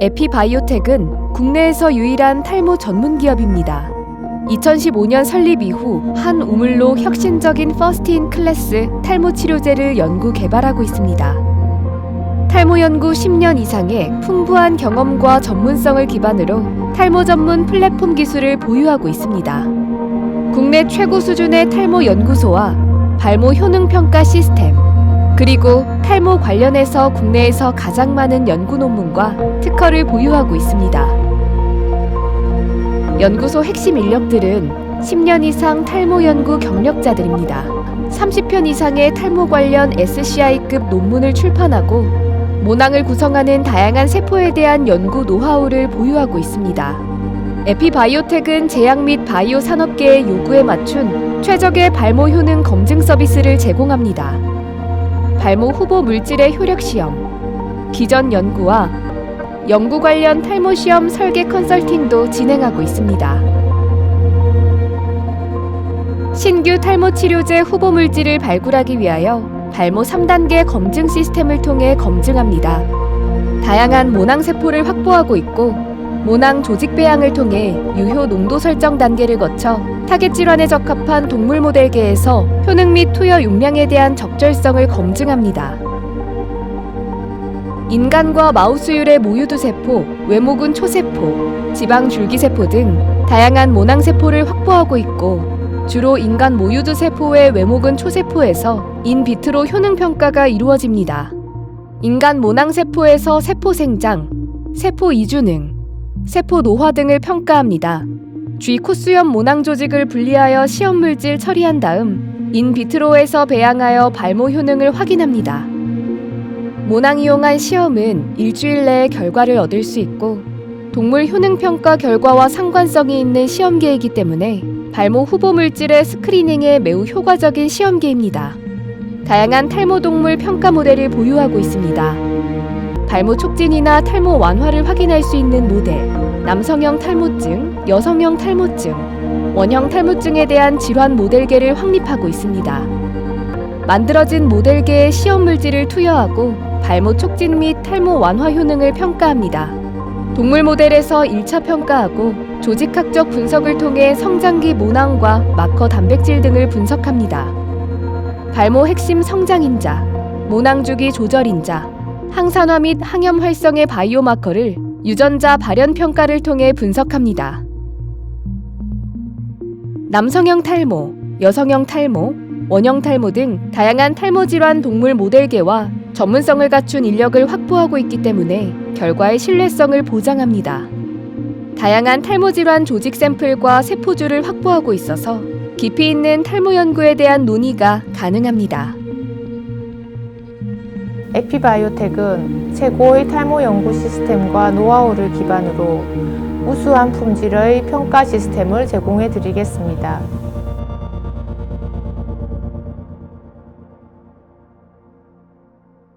에피바이오텍은 국내에서 유일한 탈모 전문 기업입니다. 2015년 설립 이후 한 우물로 혁신적인 퍼스트인 클래스 탈모 치료제를 연구 개발하고 있습니다. 탈모 연구 10년 이상의 풍부한 경험과 전문성을 기반으로 탈모 전문 플랫폼 기술을 보유하고 있습니다. 국내 최고 수준의 탈모 연구소와 발모 효능 평가 시스템, 그리고 탈모 관련해서 국내에서 가장 많은 연구 논문과 특허를 보유하고 있습니다. 연구소 핵심 인력들은 10년 이상 탈모 연구 경력자들입니다. 30편 이상의 탈모 관련 SCI급 논문을 출판하고 모낭을 구성하는 다양한 세포에 대한 연구 노하우를 보유하고 있습니다. 에피바이오텍은 제약 및 바이오 산업계의 요구에 맞춘 최적의 발모 효능 검증 서비스를 제공합니다. 발모 후보 물질의 효력 시험, 기전 연구와 연구 관련 탈모 시험 설계 컨설팅도 진행하고 있습니다. 신규 탈모 치료제 후보 물질을 발굴하기 위하여 발모 3단계 검증 시스템을 통해 검증합니다. 다양한 모낭 세포를 확보하고 있고 모낭 조직 배양을 통해 유효 농도 설정 단계를 거쳐 타겟 질환에 적합한 동물 모델계에서 효능 및 투여 용량에 대한 적절성을 검증합니다. 인간과 마우스율의 모유두 세포, 외모군 초세포, 지방 줄기세포 등 다양한 모낭 세포를 확보하고 있고 주로 인간 모유두 세포의 외모군 초세포에서 인비트로 효능 평가가 이루어집니다. 인간 모낭 세포에서 세포 생장, 세포 이주능, 세포 노화 등을 평가합니다. 쥐 코수염 모낭 조직을 분리하여 시험 물질 처리한 다음 인비트로에서 배양하여 발모 효능을 확인합니다. 모낭 이용한 시험은 일주일 내에 결과를 얻을 수 있고 동물 효능 평가 결과와 상관성이 있는 시험계이기 때문에 발모 후보 물질의 스크리닝에 매우 효과적인 시험계입니다. 다양한 탈모 동물 평가 모델을 보유하고 있습니다. 발모 촉진이나 탈모 완화를 확인할 수 있는 모델, 남성형 탈모증, 여성형 탈모증, 원형 탈모증에 대한 질환 모델계를 확립하고 있습니다. 만들어진 모델계의 시험 물질을 투여하고 발모 촉진 및 탈모 완화 효능을 평가합니다. 동물 모델에서 1차 평가하고 조직학적 분석을 통해 성장기 모낭과 마커 단백질 등을 분석합니다. 발모 핵심 성장인자, 모낭 주기 조절인자, 항산화 및 항염 활성의 바이오마커를 유전자 발현 평가를 통해 분석합니다. 남성형 탈모, 여성형 탈모, 원형 탈모 등 다양한 탈모 질환 동물 모델계와 전문성을 갖춘 인력을 확보하고 있기 때문에 결과의 신뢰성을 보장합니다. 다양한 탈모 질환 조직 샘플과 세포주를 확보하고 있어서 깊이 있는 탈모 연구에 대한 논의가 가능합니다. 에피바이오텍은 최고의 탈모 연구 시스템과 노하우를 기반으로 우수한 품질의 평가 시스템을 제공해 드리겠습니다.